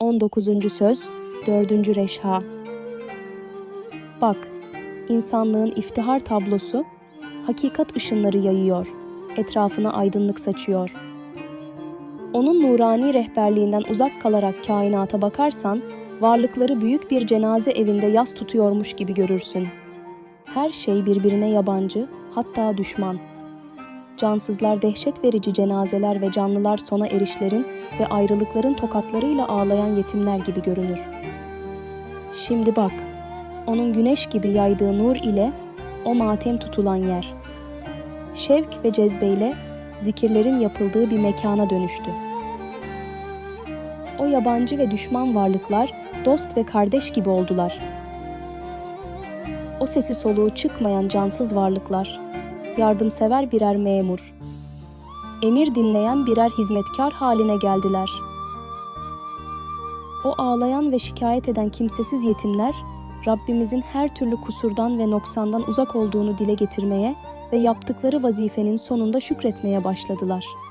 19. Söz 4. Reşha Bak, insanlığın iftihar tablosu, hakikat ışınları yayıyor, etrafına aydınlık saçıyor. Onun nurani rehberliğinden uzak kalarak kainata bakarsan, varlıkları büyük bir cenaze evinde yas tutuyormuş gibi görürsün. Her şey birbirine yabancı, hatta düşman. Cansızlar dehşet verici cenazeler ve canlılar sona erişlerin ve ayrılıkların tokatlarıyla ağlayan yetimler gibi görünür. Şimdi bak, onun güneş gibi yaydığı nur ile o matem tutulan yer. Şevk ve cezbeyle zikirlerin yapıldığı bir mekana dönüştü. O yabancı ve düşman varlıklar dost ve kardeş gibi oldular. O sesi soluğu çıkmayan cansız varlıklar, yardımsever birer memur, emir dinleyen birer hizmetkar haline geldiler. O ağlayan ve şikayet eden kimsesiz yetimler, Rabbimizin her türlü kusurdan ve noksandan uzak olduğunu dile getirmeye ve yaptıkları vazifenin sonunda şükretmeye başladılar.''